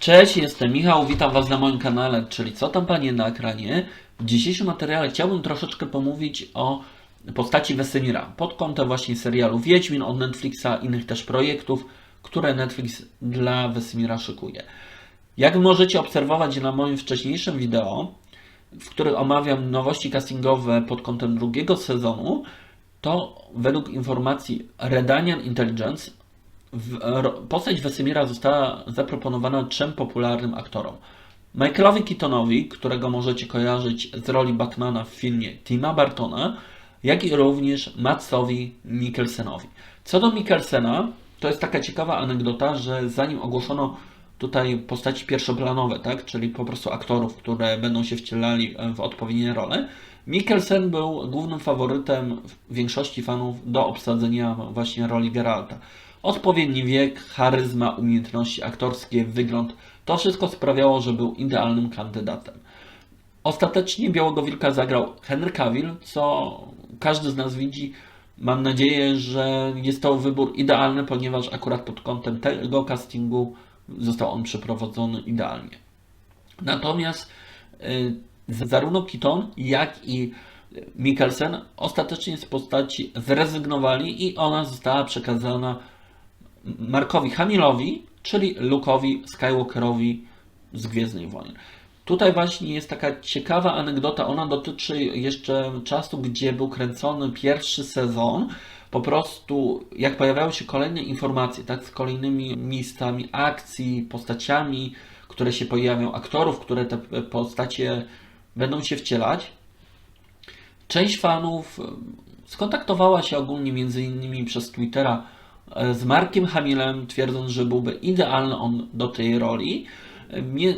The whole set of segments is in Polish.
Cześć, jestem Michał, witam Was na moim kanale, czyli Co tam Panie na ekranie. W dzisiejszym materiale chciałbym troszeczkę pomówić o postaci Wesemira pod kątem właśnie serialu Wiedźmin od Netflixa, innych też projektów, które Netflix dla Wesemira szykuje. Jak możecie obserwować na moim wcześniejszym wideo, w którym omawiam nowości castingowe pod kątem drugiego sezonu, to według informacji Redanian Intelligence postać Wesemira została zaproponowana trzem popularnym aktorom. Michaelowi Keatonowi, którego możecie kojarzyć z roli Batmana w filmie Tima Bartona, jak i również Matsowi Mikkelsenowi. Co do Mikkelsena, to jest taka ciekawa anegdota, że zanim ogłoszono tutaj postaci pierwszoplanowe, tak, czyli po prostu aktorów, które będą się wcielali w odpowiednie role, Mikkelsen był głównym faworytem większości fanów do obsadzenia właśnie roli Geralta. Odpowiedni wiek, charyzma, umiejętności aktorskie, wygląd to wszystko sprawiało, że był idealnym kandydatem. Ostatecznie Białego Wilka zagrał Henry Cavill, co każdy z nas widzi. Mam nadzieję, że jest to wybór idealny, ponieważ akurat pod kątem tego castingu został on przeprowadzony idealnie. Natomiast y, zarówno Keaton, jak i Mikkelsen ostatecznie z postaci zrezygnowali i ona została przekazana Markowi Hamilowi, czyli Luke'owi Skywalkerowi z Gwiezdnych Wojen. Tutaj właśnie jest taka ciekawa anegdota, ona dotyczy jeszcze czasu, gdzie był kręcony pierwszy sezon. Po prostu, jak pojawiały się kolejne informacje, tak, z kolejnymi miejscami akcji, postaciami, które się pojawią, aktorów, które te postacie będą się wcielać, część fanów skontaktowała się ogólnie między innymi przez Twittera z Markiem Hamilem, twierdząc, że byłby idealny on do tej roli. Mie-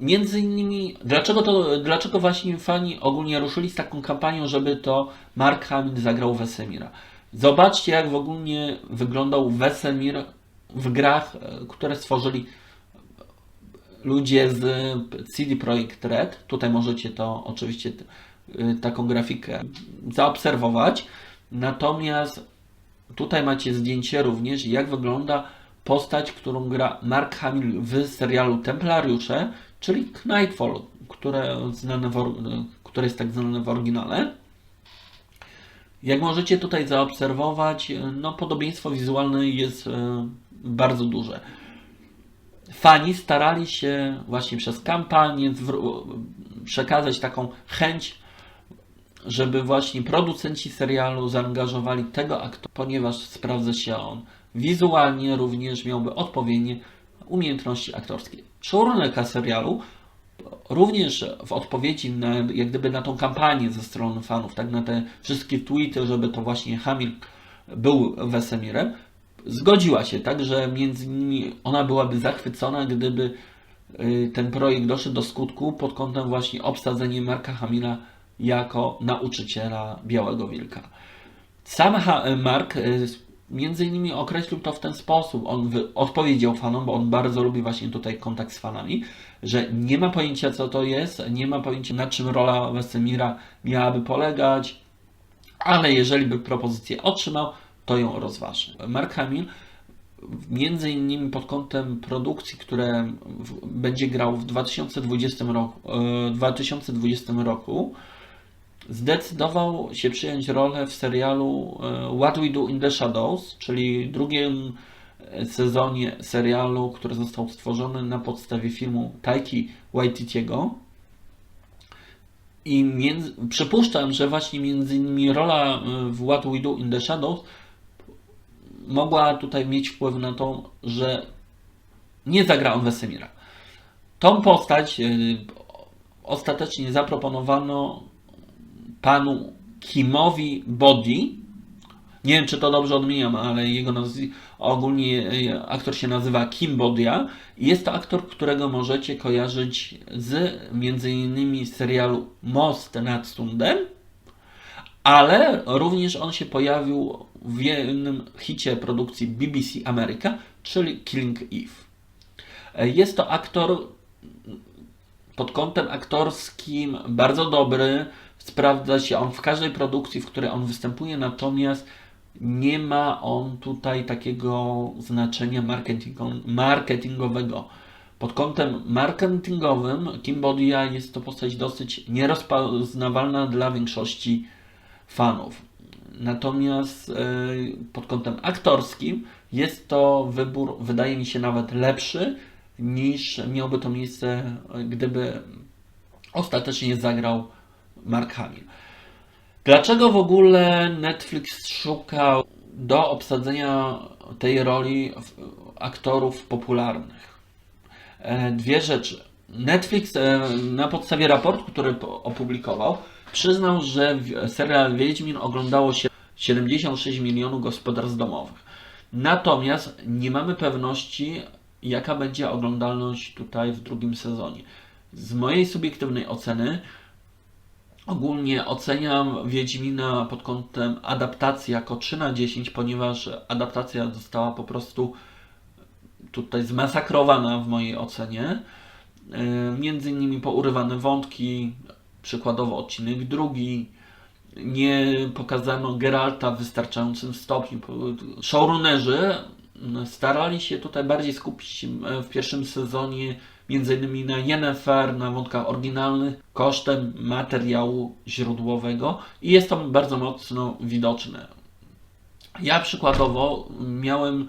Między innymi, dlaczego, to, dlaczego właśnie fani ogólnie ruszyli z taką kampanią, żeby to Mark Hamill zagrał Wesemira. Zobaczcie, jak w ogólnie wyglądał Wesemir w grach, e, które stworzyli ludzie z CD Projekt Red. Tutaj możecie to oczywiście taką grafikę zaobserwować. Natomiast tutaj macie zdjęcie również, jak wygląda postać, którą gra Mark Hamill w serialu Templariusze, czyli Knightfall, które, znane w, które jest tak znane w oryginale. Jak możecie tutaj zaobserwować, no podobieństwo wizualne jest e, bardzo duże. Fani starali się właśnie przez kampanię przekazać taką chęć, żeby właśnie producenci serialu zaangażowali tego aktora, ponieważ sprawdza się on wizualnie, również miałby odpowiednie umiejętności aktorskie. Showrunnerka serialu również w odpowiedzi na, jak gdyby na tą kampanię ze strony fanów, tak na te wszystkie tweety, żeby to właśnie Hamil był Wesemirem, zgodziła się, tak, że między innymi ona byłaby zachwycona, gdyby y, ten projekt doszedł do skutku pod kątem właśnie obsadzenia Marka Hamila jako nauczyciela Białego Wilka. Sam Mark y, między innymi określił to w ten sposób. On odpowiedział fanom, bo on bardzo lubi właśnie tutaj kontakt z fanami, że nie ma pojęcia co to jest, nie ma pojęcia na czym rola Wesemira miałaby polegać, ale jeżeli by propozycję otrzymał, to ją rozważy. Mark Hamill między innymi pod kątem produkcji, które będzie grał w 2020 roku, e, 2020 roku zdecydował się przyjąć rolę w serialu e, What We Do in the Shadows, czyli drugim e, sezonie serialu, który został stworzony na podstawie filmu Taiki Waititiego. I między, przypuszczam, że właśnie między innymi rola e, w What We Do in the Shadows mogła tutaj mieć wpływ na to, że nie zagra on Wesemira. Tą postać ostatecznie zaproponowano panu Kimowi Body. Nie wiem, czy to dobrze odmieniam, ale jego nazwi- ogólnie e, aktor się nazywa Kim Bodia. Jest to aktor, którego możecie kojarzyć z między innymi serialu Most nad Sundem, ale również on się pojawił w jednym hicie produkcji BBC America, czyli Killing Eve. E, Jest to aktor pod kątem aktorskim bardzo dobry. Sprawdza się on w każdej produkcji, w której on występuje, natomiast nie ma on tutaj takiego znaczenia marketingo- marketingowego. Pod kątem marketingowym Kim Bodia jest to postać dosyć nierozpoznawalna dla większości fanów. Natomiast e, pod kątem aktorskim jest to wybór, wydaje mi się, nawet lepszy niż miałby to miejsce, gdyby ostatecznie zagrał Mark Hamill. Dlaczego w ogóle Netflix szuka do obsadzenia tej roli aktorów popularnych? E, Dwie rzeczy. Netflix e, na podstawie raportu, który opublikował, przyznał, że serial Wiedźmin oglądało się 76 milionów gospodarstw domowych. Natomiast nie mamy pewności, jaka będzie oglądalność tutaj w drugim sezonie. Z mojej subiektywnej oceny ogólnie oceniam Wiedźmina pod kątem adaptacji jako 3 na 10, ponieważ adaptacja została po prostu tutaj zmasakrowana w mojej ocenie. Yy, Między innymi pourywane wątki, przykładowo odcinek drugi, nie pokazano Geralta w wystarczającym stopniu. Showrunnerzy starali się tutaj bardziej skupić e, w pierwszym sezonie innymi na Yennefer, na wątkach oryginalnych, kosztem materiału źródłowego i jest to bardzo mocno widoczne. Ja przykładowo miałem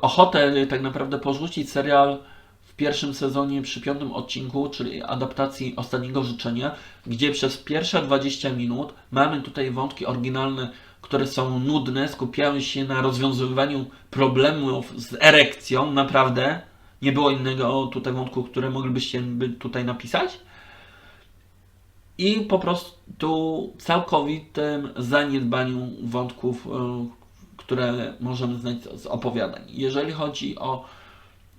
ochotę tak naprawdę porzucić serial w pierwszym sezonie przy piątym odcinku, czyli adaptacji Ostatniego Życzenia, gdzie przez pierwsze 20 minut mamy tutaj wątki oryginalne, które są nudne, skupiają się na rozwiązywaniu problemów z erekcją, naprawdę. Nie było innego tutaj wątku, które moglibyście by tutaj napisać. I po prostu całkowitym zaniedbaniu wątków, e, które możemy znać z opowiadań. Jeżeli chodzi o,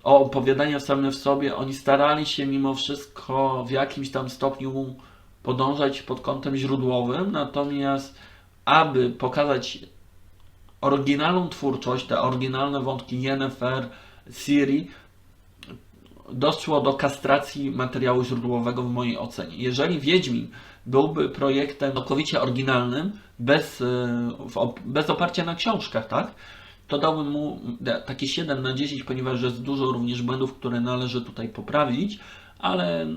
o opowiadania same w sobie, oni starali się mimo wszystko w jakimś tam stopniu podążać pod kątem źródłowym, natomiast aby pokazać oryginalną twórczość, te oryginalne wątki Yennefer, Ciri, doszło do kastracji materiału źródłowego w mojej ocenie. Jeżeli Wiedźmin byłby projektem całkowicie oryginalnym, bez, e, bez oparcia na książkach, tak? To dałbym mu da- takie 7 na 10, ponieważ jest dużo również błędów, które należy tutaj poprawić, ale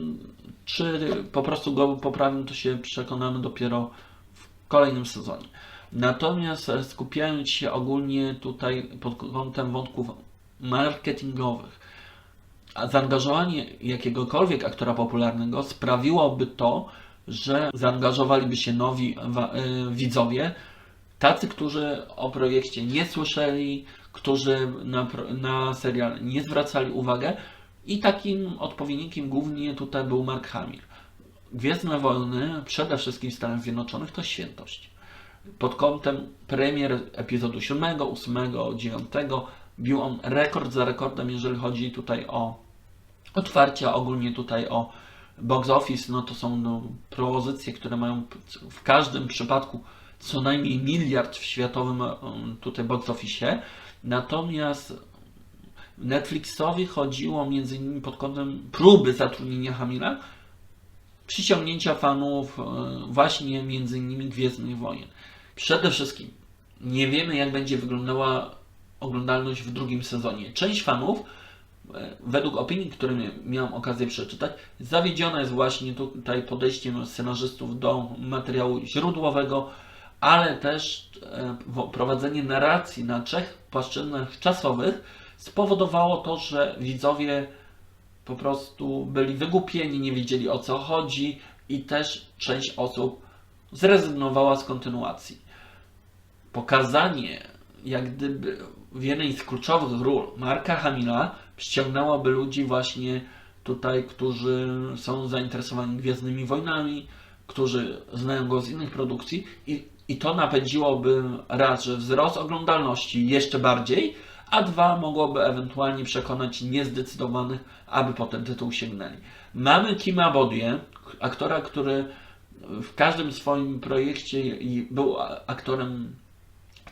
czy po prostu go poprawię, to się przekonamy dopiero w kolejnym sezonie. Natomiast e, skupiając się ogólnie tutaj pod kątem wątków marketingowych, a zaangażowanie jakiegokolwiek aktora popularnego sprawiłoby to, że zaangażowaliby się nowi y, widzowie, tacy, którzy o projekcie nie słyszeli, którzy na, na serial nie zwracali uwagi i takim odpowiednikiem głównie tutaj był Mark Hamill. Gwiezdne Wojny, przede wszystkim w Stanach Zjednoczonych, to świętość. Pod kątem premier epizodu 7, 8, 9 bił on rekord za rekordem, jeżeli chodzi tutaj o otwarcia, ogólnie tutaj o box office, no to są no, propozycje, które mają w każdym przypadku co najmniej miliard w światowym um, tutaj box office. Natomiast Netflixowi chodziło między innymi pod kątem próby zatrudnienia Hamila, przyciągnięcia fanów e, właśnie między innymi Gwiezdnych Wojen. Przede wszystkim nie wiemy jak będzie wyglądała oglądalność w drugim sezonie. Część fanów e, według opinii, które mia- miałem okazję przeczytać, zawiedziona jest właśnie tutaj podejściem scenarzystów do materiału źródłowego, ale też e, prowadzenie narracji na trzech płaszczyznach czasowych spowodowało to, że widzowie po prostu byli wygłupieni, nie wiedzieli o co chodzi i też część osób zrezygnowała z kontynuacji. Pokazanie, jak gdyby w jednej z kluczowych ról Marka Hamila przyciągnęłoby ludzi właśnie tutaj, którzy są zainteresowani Gwiezdnymi Wojnami, którzy znają go z innych produkcji i, i to napędziłoby raz, że wzrost oglądalności jeszcze bardziej, a dwa mogłoby ewentualnie przekonać niezdecydowanych, aby po ten tytuł sięgnęli. Mamy Kima Bodie, aktora, który w każdym swoim projekcie był aktorem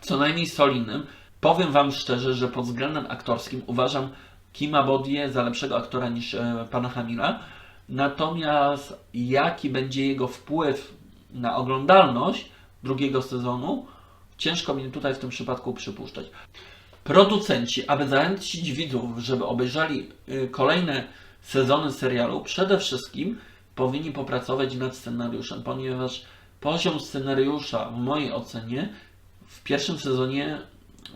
co najmniej solidnym. Powiem Wam szczerze, że pod względem aktorskim uważam Kima Bodie za lepszego aktora niż e, pana Hamila. Natomiast jaki będzie jego wpływ na oglądalność drugiego sezonu, ciężko mi tutaj w tym przypadku przypuszczać. Producenci, aby zachęcić widzów, żeby obejrzeli y, kolejne sezony serialu, przede wszystkim powinni popracować nad scenariuszem, ponieważ poziom scenariusza w mojej ocenie w pierwszym sezonie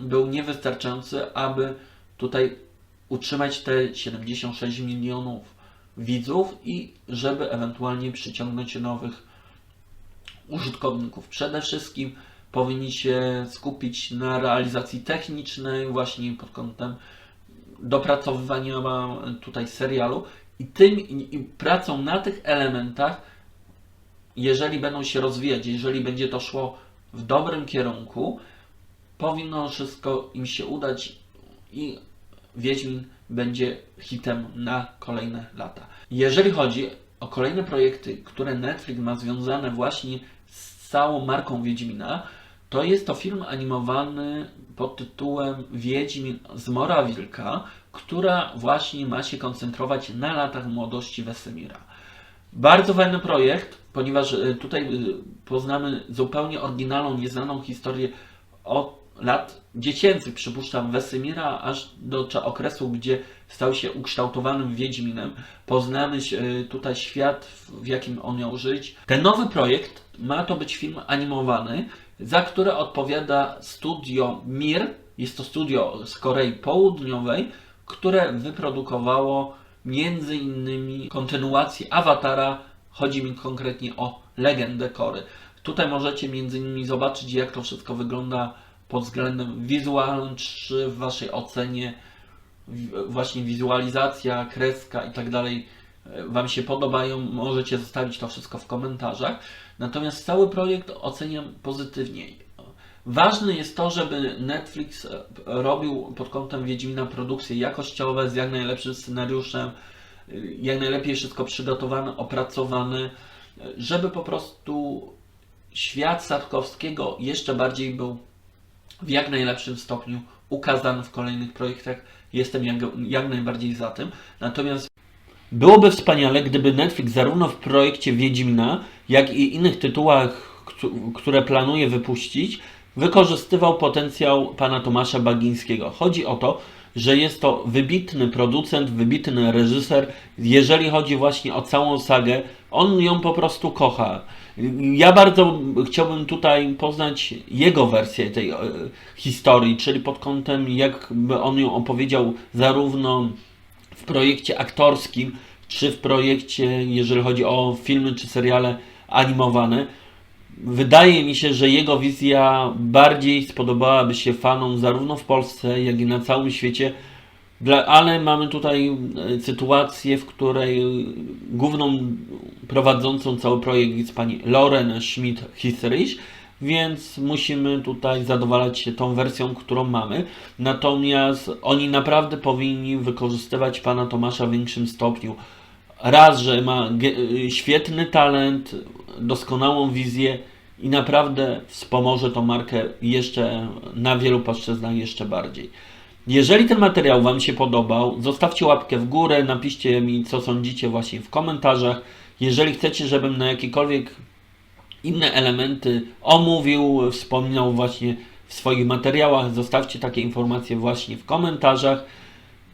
był niewystarczający, aby tutaj utrzymać te 76 milionów widzów i żeby ewentualnie przyciągnąć nowych użytkowników. Przede wszystkim powinni się skupić na realizacji technicznej, właśnie pod kątem dopracowywania tutaj serialu i tym i, pracą na tych elementach, jeżeli będą się rozwijać, jeżeli będzie to szło w dobrym kierunku, powinno wszystko im się udać i Wiedźmin będzie hitem na kolejne lata. Jeżeli chodzi o kolejne projekty, które Netflix ma związane właśnie z całą marką Wiedźmina, to jest to film animowany pod tytułem Wiedźmin z Mora Wilka, która właśnie ma się koncentrować na latach młodości Wesemira. Bardzo fajny projekt, ponieważ y, tutaj y, poznamy zupełnie oryginalną, nieznaną historię od lat dziecięcych, przypuszczam, Wesemira, aż do okresu, gdzie stał się ukształtowanym Wiedźminem. Poznamy y, tutaj świat, w jakim on miał żyć. Ten nowy projekt ma to być film animowany, za które odpowiada studio MIR. Jest to studio z Korei Południowej, które wyprodukowało między innymi kontynuację Awatara. Chodzi mi konkretnie o Legendę Kory. Tutaj możecie między innymi zobaczyć, jak to wszystko wygląda pod względem wizualnym, czy w Waszej ocenie właśnie wizualizacja, kreska i tak dalej e, Wam się podobają, możecie zostawić to wszystko w komentarzach. Natomiast cały projekt oceniam pozytywnie. Ważne jest to, żeby Netflix e, robił pod kątem Wiedźmina produkcje jakościowe z jak najlepszym scenariuszem, e, jak najlepiej wszystko przygotowane, opracowane, żeby po prostu świat Sarkowskiego jeszcze bardziej był w jak najlepszym stopniu ukazany w kolejnych projektach. Jestem jak, jak najbardziej za tym. Natomiast byłoby wspaniale, gdyby Netflix zarówno w projekcie Wiedźmina, jak i innych tytułach, któ- które planuje wypuścić, wykorzystywał potencjał pana Tomasza Bagińskiego. Chodzi o to, że jest to wybitny producent, wybitny reżyser. Jeżeli chodzi właśnie o całą sagę, on ją po prostu kocha. Ja bardzo chciałbym tutaj poznać jego wersję tej e, historii, czyli pod kątem, jakby on ją opowiedział zarówno w projekcie aktorskim, czy w projekcie, jeżeli chodzi o filmy czy seriale animowane. Wydaje mi się, że jego wizja bardziej spodobałaby się fanom zarówno w Polsce, jak i na całym świecie. Dla, ale mamy tutaj e, sytuację, w której e, główną prowadzącą cały projekt jest pani Lauren Schmidt-Hisrich, więc musimy tutaj zadowalać się tą wersją, którą mamy. Natomiast oni naprawdę powinni wykorzystywać pana Tomasza w większym stopniu. Raz, że ma ge- świetny talent, doskonałą wizję i naprawdę wspomoże tą markę jeszcze na wielu płaszczyznach jeszcze bardziej. Jeżeli ten materiał Wam się podobał, zostawcie łapkę w górę, napiszcie mi, co sądzicie właśnie w komentarzach. Jeżeli chcecie, żebym na jakiekolwiek inne elementy omówił, wspominał właśnie w swoich materiałach, zostawcie takie informacje właśnie w komentarzach.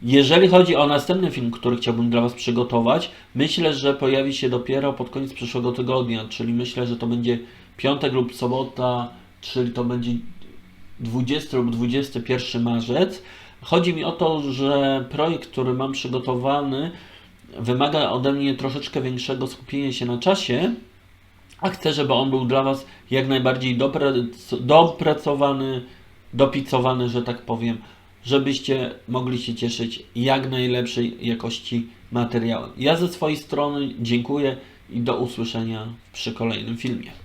Jeżeli chodzi o następny film, który chciałbym dla Was przygotować, myślę, że pojawi się dopiero pod koniec przyszłego tygodnia, czyli myślę, że to będzie piątek lub sobota, czyli to będzie 20 lub 21 marzec. Chodzi mi o to, że projekt, który mam przygotowany, wymaga ode mnie troszeczkę większego skupienia się na czasie, a chcę, żeby on był dla Was jak najbardziej doprac- dopracowany, dopicowany, że tak powiem, żebyście mogli się cieszyć jak najlepszej jakości materiałem. Ja ze swojej strony dziękuję i do usłyszenia przy kolejnym filmie.